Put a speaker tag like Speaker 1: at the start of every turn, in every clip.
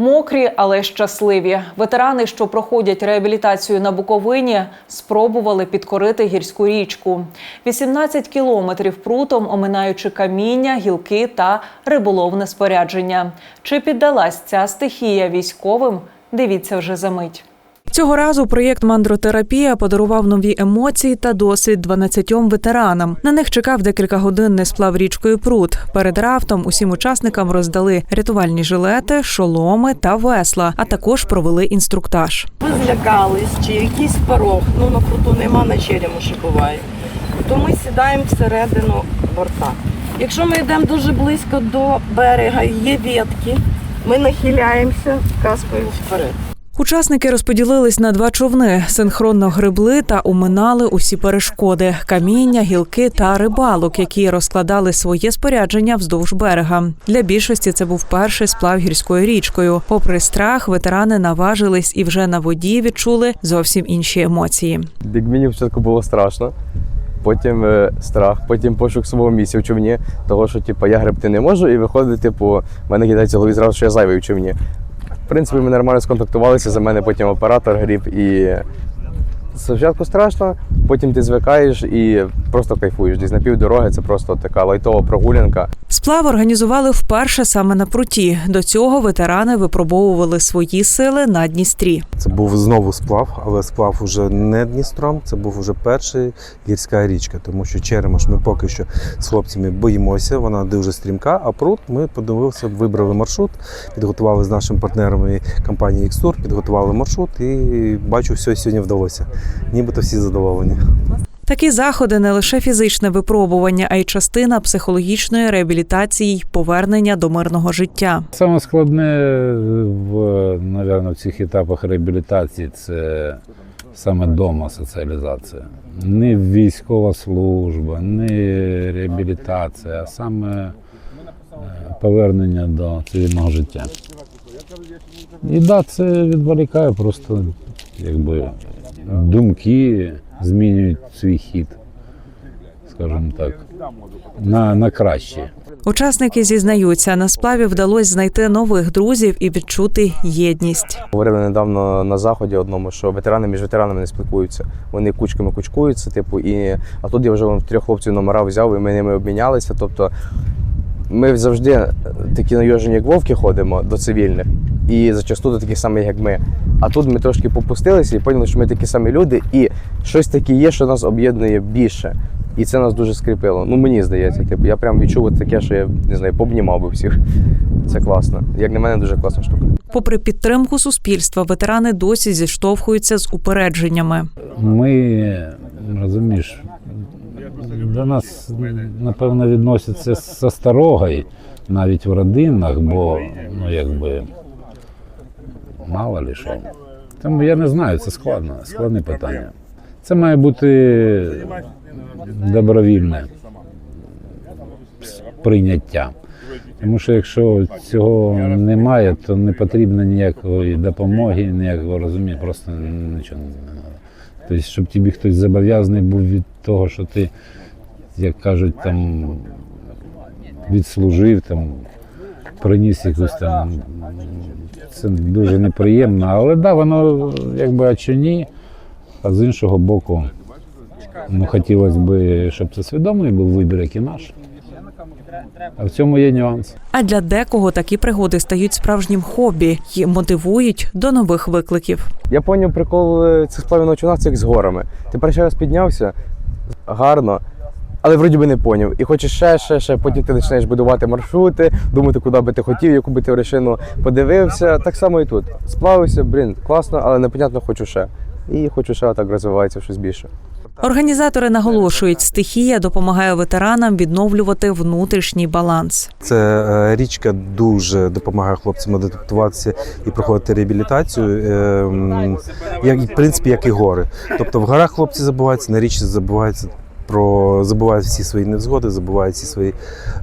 Speaker 1: Мокрі, але щасливі. Ветерани, що проходять реабілітацію на Буковині, спробували підкорити гірську річку. 18 кілометрів прутом, оминаючи каміння, гілки та риболовне спорядження. Чи піддалась ця стихія військовим? Дивіться вже за мить. Цього разу проєкт Мандротерапія подарував нові емоції та досвід 12 ветеранам. На них чекав декілька годин не сплав річкою пруд. Перед рафтом усім учасникам роздали рятувальні жилети, шоломи та весла, а також провели інструктаж.
Speaker 2: Ви злякались, чи якийсь порог, ну на пруту нема, на черемуші буває. То ми сідаємо всередину борта. Якщо ми йдемо дуже близько до берега, є ветки, ми нахиляємося каскою вперед.
Speaker 1: Учасники розподілились на два човни, синхронно гребли та уминали усі перешкоди: каміння, гілки та рибалок, які розкладали своє спорядження вздовж берега. Для більшості це був перший сплав гірською річкою. Попри страх, ветерани наважились і вже на воді відчули зовсім інші емоції.
Speaker 3: Як мені спочатку було страшно, потім е, страх, потім пошук свого місця в човні, того, що типу, я гребти не можу, і виходить, типу, мене кидається голові зразу, що я зайвий в човні. В принципі, ми нормально сконтактувалися, за мене потім оператор гріб і. Спочатку страшно, потім ти звикаєш і просто кайфуєш. Десь на півдороги це просто така лайтова прогулянка.
Speaker 1: Сплав організували вперше саме на пруті. До цього ветерани випробовували свої сили на Дністрі.
Speaker 4: Це був знову сплав, але сплав уже не Дністром. Це був уже перший гірська річка, тому що Черемош ми поки що з хлопцями боїмося. Вона дуже стрімка. А пруд ми подивилися, вибрали маршрут, підготували з нашими партнерами компанії Ікстур, підготували маршрут і бачу, все сьогодні вдалося. Нібито всі задоволені.
Speaker 1: Такі заходи не лише фізичне випробування, а й частина психологічної реабілітації й повернення до мирного життя.
Speaker 5: Саме складне в, наверное, в цих етапах реабілітації це саме дома соціалізація. Не військова служба, не реабілітація, а саме е, повернення до цивільного життя. І да, це відволікає просто якби думки змінюють свій хід, скажімо так, на, на краще.
Speaker 1: Учасники зізнаються, на сплаві вдалося знайти нових друзів і відчути єдність.
Speaker 3: Говорили недавно на заході одному, що ветерани між ветеранами не спілкуються. Вони кучками кучкуються, типу, і а тут я вже трьох хлопців номера взяв, і ми ними обмінялися. Тобто ми завжди такі найожені, як вовки, ходимо до цивільних, і зачасту до таких самих, як ми. А тут ми трошки попустилися і поняли, що ми такі самі люди, і щось таке є, що нас об'єднує більше. І це нас дуже скріпило. Ну мені здається, типу, я прям відчув таке, що я не знаю, пообнімав би всіх. Це класно. Як на мене, дуже класна штука.
Speaker 1: Попри підтримку суспільства, ветерани досі зіштовхуються з упередженнями.
Speaker 5: Ми розумієш, до нас напевно відносяться з осторогою навіть в родинах, бо ну якби мало ли що. Тому я не знаю, це складно, складне питання. Це має бути добровільне прийняття. Тому що якщо цього немає, то не потрібно ніякої допомоги, ніякого розуміння, просто нічого не. Тобто, щоб тобі хтось зобов'язаний був від того, що ти, як кажуть, там відслужив, там, приніс якусь там. Це дуже неприємно, але да, воно якби а чи ні. А з іншого боку, ну хотілося б, щоб це свідомий був вибір, як і наш. А в цьому є нюанс.
Speaker 1: А для декого такі пригоди стають справжнім хобі і мотивують до нових викликів.
Speaker 3: Я поняв прикол е, цих сплавів на човнах, це як з горами. Ти перший раз піднявся гарно, але вроді би не поняв. І хочеш ще, ще, ще, потім ти починаєш будувати маршрути, думати, куди би ти хотів, яку би ти вершину подивився. Так само і тут. Сплавився, блін, класно, але непонятно хочу ще. І хочу ще так розвивається щось більше.
Speaker 1: Організатори наголошують, стихія допомагає ветеранам відновлювати внутрішній баланс.
Speaker 4: Це е, річка дуже допомагає хлопцям адаптуватися і проходити реабілітацію, е, як в принципі, як і гори. Тобто в горах хлопці забуваються, на річці забуваються. Про забувають всі свої невзгоди, забувають всі свої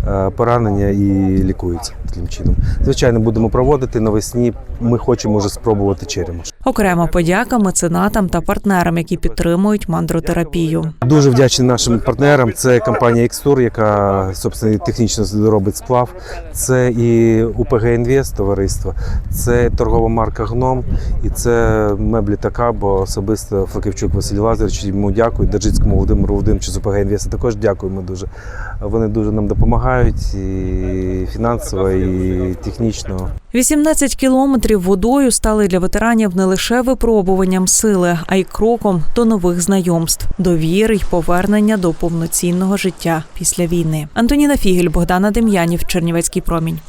Speaker 4: е, поранення і лікуються таким чином. Звичайно, будемо проводити навесні. Ми хочемо вже спробувати черемош.
Speaker 1: Окрема подяка меценатам та партнерам, які підтримують мандротерапію.
Speaker 4: Дуже вдячний нашим партнерам. Це компанія Xtour, яка собственно технічно робить сплав. Це і УПГ Інвест товариство, це торгова марка Гном і це меблі така, бо особисто Флаківчук Василь Лазарович йому дякую. Держицькому Володимиру Володимировичу з Інвест також дякуємо дуже. Вони дуже нам допомагають і фінансово, і технічно.
Speaker 1: 18 кілометрів водою стали для ветеранів не лише випробуванням сили, а й кроком до нових знайомств, довіри й повернення до повноцінного життя після війни. Антоніна Фігель, Богдана Дем'янів, Чернівецький промінь.